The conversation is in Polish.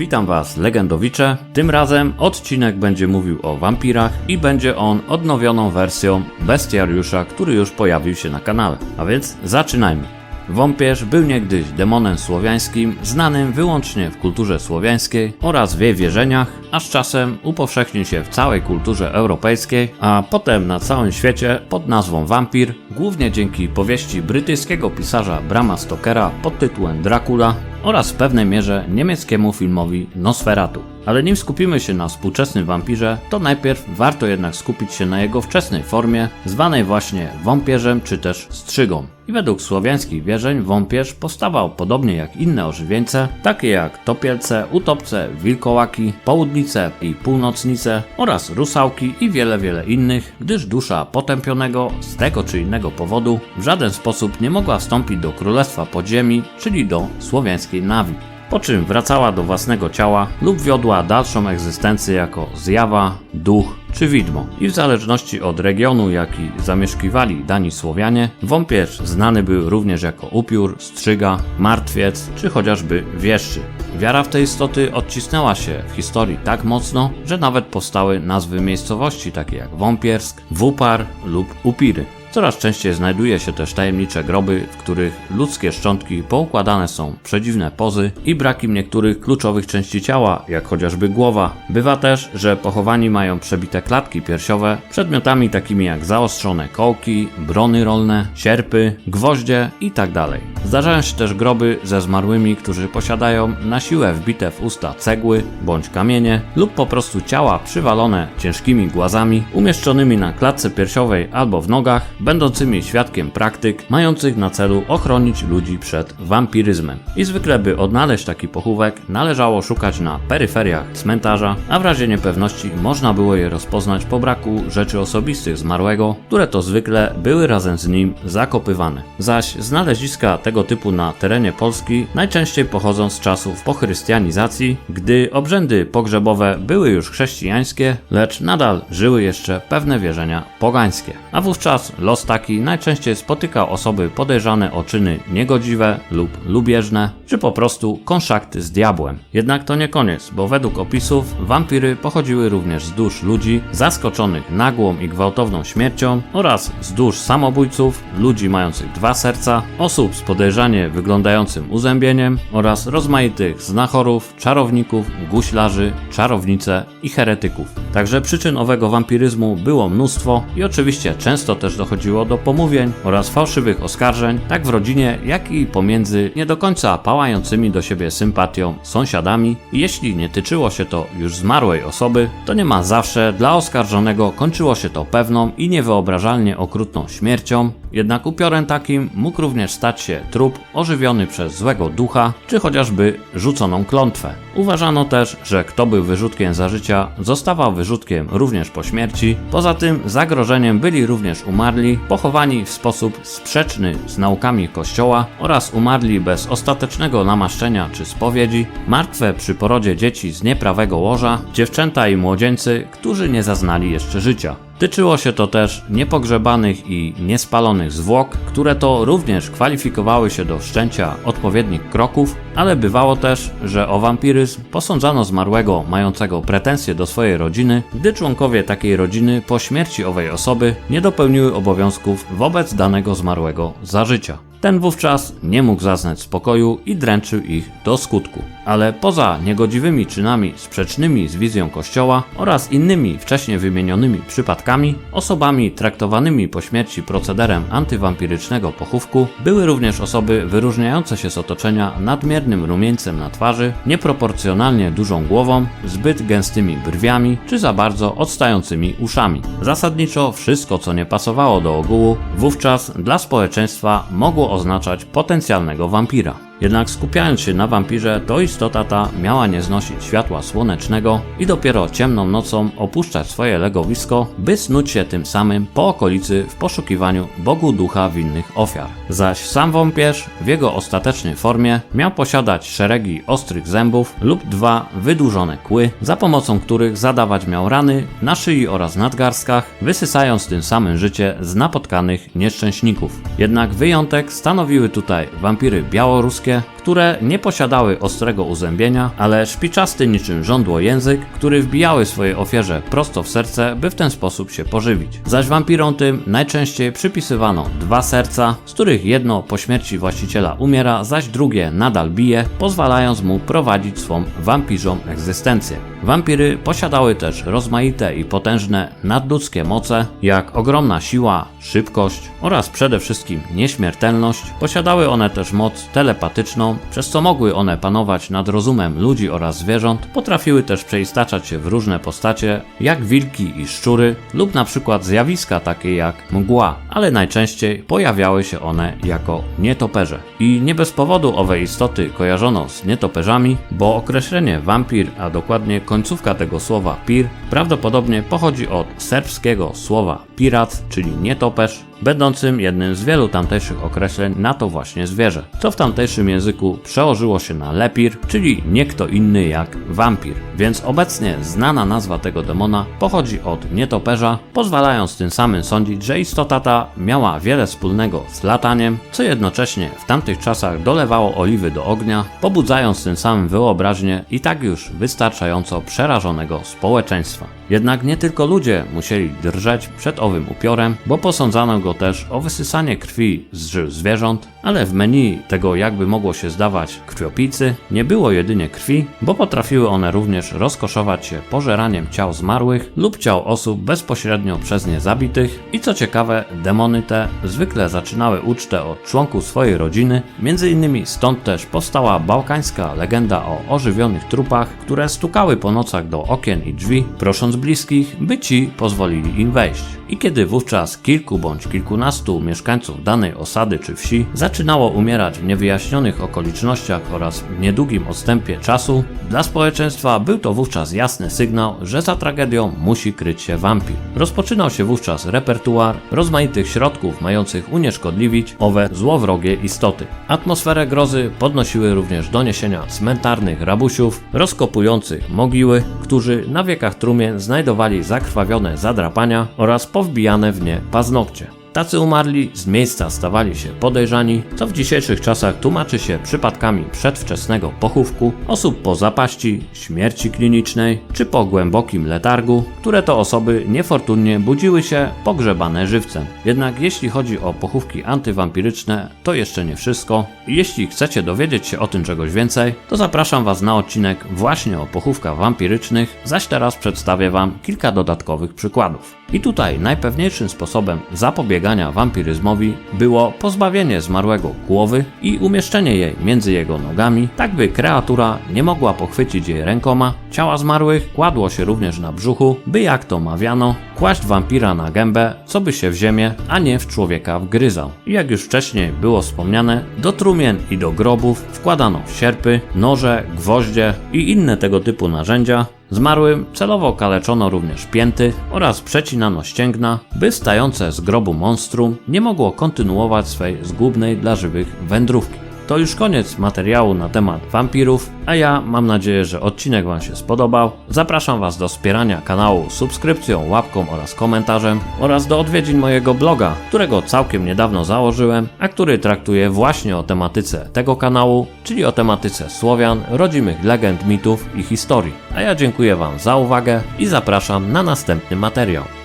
witam Was legendowicze. Tym razem odcinek będzie mówił o wampirach i będzie on odnowioną wersją bestiariusza, który już pojawił się na kanale. A więc zaczynajmy. Wąpierz był niegdyś demonem słowiańskim, znanym wyłącznie w kulturze słowiańskiej oraz w jej wierzeniach, a z czasem upowszechnił się w całej kulturze europejskiej, a potem na całym świecie pod nazwą wampir, głównie dzięki powieści brytyjskiego pisarza Brama Stokera pod tytułem Dracula oraz w pewnej mierze niemieckiemu filmowi Nosferatu. Ale nim skupimy się na współczesnym wampirze, to najpierw warto jednak skupić się na jego wczesnej formie, zwanej właśnie wąpierzem czy też strzygą. I według słowiańskich wierzeń wąpierz powstawał podobnie jak inne ożywieńce, takie jak topielce, utopce, wilkołaki, południce i północnice oraz rusałki i wiele, wiele innych, gdyż dusza potępionego z tego czy innego powodu w żaden sposób nie mogła wstąpić do królestwa podziemi, czyli do słowiańskiej Nawi po czym wracała do własnego ciała lub wiodła dalszą egzystencję jako zjawa, duch czy widmo. I w zależności od regionu, jaki zamieszkiwali dani Słowianie, wąpierz znany był również jako upiór, strzyga, martwiec czy chociażby wieszczy. Wiara w te istoty odcisnęła się w historii tak mocno, że nawet powstały nazwy miejscowości takie jak Wąpiersk, Wupar lub Upiry. Coraz częściej znajduje się też tajemnicze groby, w których ludzkie szczątki poukładane są w przedziwne pozy i brak im niektórych kluczowych części ciała, jak chociażby głowa. Bywa też, że pochowani mają przebite klatki piersiowe przedmiotami takimi jak zaostrzone kołki, brony rolne, sierpy, gwoździe itd. Zdarzają się też groby ze zmarłymi, którzy posiadają na siłę wbite w usta cegły bądź kamienie lub po prostu ciała przywalone ciężkimi głazami umieszczonymi na klatce piersiowej albo w nogach, będącymi świadkiem praktyk mających na celu ochronić ludzi przed wampiryzmem. I zwykle by odnaleźć taki pochówek należało szukać na peryferiach cmentarza, a w razie niepewności można było je rozpoznać po braku rzeczy osobistych zmarłego, które to zwykle były razem z nim zakopywane. Zaś znaleziska tego typu na terenie Polski najczęściej pochodzą z czasów pochrystianizacji, gdy obrzędy pogrzebowe były już chrześcijańskie, lecz nadal żyły jeszcze pewne wierzenia pogańskie. A wówczas los taki najczęściej spotykał osoby podejrzane o czyny niegodziwe lub lubieżne, czy po prostu konszakty z diabłem. Jednak to nie koniec, bo według opisów wampiry pochodziły również z dusz ludzi zaskoczonych nagłą i gwałtowną śmiercią oraz z dusz samobójców, ludzi mających dwa serca, osób z podejrzanie wyglądającym uzębieniem oraz rozmaitych znachorów, czarowników, guślarzy, czarownice i heretyków. Także przyczyn owego wampiryzmu było mnóstwo i oczywiście często też dochodziło do pomówień oraz fałszywych oskarżeń, tak w rodzinie, jak i pomiędzy nie do końca pałającymi do siebie sympatią sąsiadami. I jeśli nie tyczyło się to już zmarłej osoby, to niemal zawsze dla oskarżonego kończyło się to pewną i niewyobrażalnie okrutną śmiercią. Jednak upiorem takim mógł również stać się trup ożywiony przez złego ducha, czy chociażby rzuconą klątwę. Uważano też, że kto był wyrzutkiem za życia, zostawał wyrzutkiem również po śmierci. Poza tym zagrożeniem byli również umarli, pochowani w sposób sprzeczny z naukami Kościoła oraz umarli bez ostatecznego namaszczenia czy spowiedzi, martwe przy porodzie dzieci z nieprawego łoża, dziewczęta i młodzieńcy, którzy nie zaznali jeszcze życia. Tyczyło się to też niepogrzebanych i niespalonych zwłok, które to również kwalifikowały się do wszczęcia odpowiednich kroków, ale bywało też, że o wampiryzm posądzano zmarłego mającego pretensje do swojej rodziny, gdy członkowie takiej rodziny po śmierci owej osoby nie dopełniły obowiązków wobec danego zmarłego za życia. Ten wówczas nie mógł zaznać spokoju i dręczył ich do skutku. Ale poza niegodziwymi czynami sprzecznymi z wizją Kościoła oraz innymi wcześniej wymienionymi przypadkami, osobami traktowanymi po śmierci procederem antywampirycznego pochówku były również osoby wyróżniające się z otoczenia nadmiernym rumieńcem na twarzy, nieproporcjonalnie dużą głową, zbyt gęstymi brwiami czy za bardzo odstającymi uszami. Zasadniczo wszystko, co nie pasowało do ogółu, wówczas dla społeczeństwa mogło oznaczać potencjalnego wampira. Jednak skupiając się na wampirze, to istota ta miała nie znosić światła słonecznego i dopiero ciemną nocą opuszczać swoje legowisko, by snuć się tym samym po okolicy w poszukiwaniu Bogu ducha winnych ofiar. Zaś sam wąpierz w jego ostatecznej formie miał posiadać szeregi ostrych zębów lub dwa wydłużone kły, za pomocą których zadawać miał rany na szyi oraz nadgarstkach, wysysając tym samym życie z napotkanych nieszczęśników. Jednak wyjątek stanowiły tutaj wampiry białoruskie, Yeah. Które nie posiadały ostrego uzębienia, ale szpiczasty niczym żądło język, który wbijały swojej ofierze prosto w serce, by w ten sposób się pożywić. Zaś wampirom tym najczęściej przypisywano dwa serca, z których jedno po śmierci właściciela umiera, zaś drugie nadal bije, pozwalając mu prowadzić swą wampirzą egzystencję. Wampiry posiadały też rozmaite i potężne nadludzkie moce, jak ogromna siła, szybkość oraz przede wszystkim nieśmiertelność. Posiadały one też moc telepatyczną, przez co mogły one panować nad rozumem ludzi oraz zwierząt. Potrafiły też przeistaczać się w różne postacie, jak wilki i szczury, lub na przykład zjawiska takie jak mgła, ale najczęściej pojawiały się one jako nietoperze. I nie bez powodu owe istoty kojarzono z nietoperzami, bo określenie wampir, a dokładnie końcówka tego słowa pir, prawdopodobnie pochodzi od serbskiego słowa pirat, czyli nietoperz, będącym jednym z wielu tamtejszych określeń na to właśnie zwierzę, co w tamtejszym języku przełożyło się na lepir, czyli nie kto inny jak wampir. Więc obecnie znana nazwa tego demona pochodzi od nietoperza, pozwalając tym samym sądzić, że istota ta miała wiele wspólnego z lataniem, co jednocześnie w tamtych czasach dolewało oliwy do ognia, pobudzając tym samym wyobraźnię i tak już wystarczająco przerażonego społeczeństwa. Jednak nie tylko ludzie musieli drżeć przed owym upiorem, bo posądzano go też o wysysanie krwi z żył zwierząt, ale w menu tego jakby mogło się zdawać krwiopijcy nie było jedynie krwi, bo potrafiły one również rozkoszować się pożeraniem ciał zmarłych lub ciał osób bezpośrednio przez nie zabitych i co ciekawe, demony te zwykle zaczynały ucztę od członków swojej rodziny, między innymi stąd też powstała bałkańska legenda o ożywionych trupach, które stukały po nocach do okien i drzwi, prosząc bliskich, by ci pozwolili im wejść. I kiedy wówczas kilku bądź kilkunastu mieszkańców danej osady czy wsi zaczynało umierać w niewyjaśnionych okolicznościach oraz w niedługim odstępie czasu, dla społeczeństwa był to wówczas jasny sygnał, że za tragedią musi kryć się wampir. Rozpoczynał się wówczas repertuar rozmaitych środków mających unieszkodliwić owe złowrogie istoty. Atmosferę grozy podnosiły również doniesienia cmentarnych rabusiów rozkopujących mogiły, którzy na wiekach trumien znajdowali zakrwawione zadrapania oraz powbijane w nie paznokcie. Tacy umarli z miejsca stawali się podejrzani, co w dzisiejszych czasach tłumaczy się przypadkami przedwczesnego pochówku, osób po zapaści, śmierci klinicznej czy po głębokim letargu, które to osoby niefortunnie budziły się pogrzebane żywcem. Jednak jeśli chodzi o pochówki antywampiryczne, to jeszcze nie wszystko. Jeśli chcecie dowiedzieć się o tym czegoś więcej, to zapraszam Was na odcinek właśnie o pochówkach wampirycznych, zaś teraz przedstawię Wam kilka dodatkowych przykładów. I tutaj najpewniejszym sposobem zapobiegania wampiryzmowi było pozbawienie zmarłego głowy i umieszczenie jej między jego nogami, tak by kreatura nie mogła pochwycić jej rękoma. Ciała zmarłych kładło się również na brzuchu, by jak to mawiano, kłaść wampira na gębę, co by się w ziemię, a nie w człowieka wgryzał. Jak już wcześniej było wspomniane, do trumien i do grobów wkładano sierpy, noże, gwoździe i inne tego typu narzędzia, Zmarłym celowo kaleczono również pięty oraz przecinano ścięgna, by stające z grobu monstrum nie mogło kontynuować swej zgubnej dla żywych wędrówki. To już koniec materiału na temat wampirów, a ja mam nadzieję, że odcinek Wam się spodobał. Zapraszam Was do wspierania kanału subskrypcją, łapką oraz komentarzem oraz do odwiedzin mojego bloga, którego całkiem niedawno założyłem, a który traktuje właśnie o tematyce tego kanału, czyli o tematyce Słowian, rodzimych legend, mitów i historii. A ja dziękuję Wam za uwagę i zapraszam na następny materiał.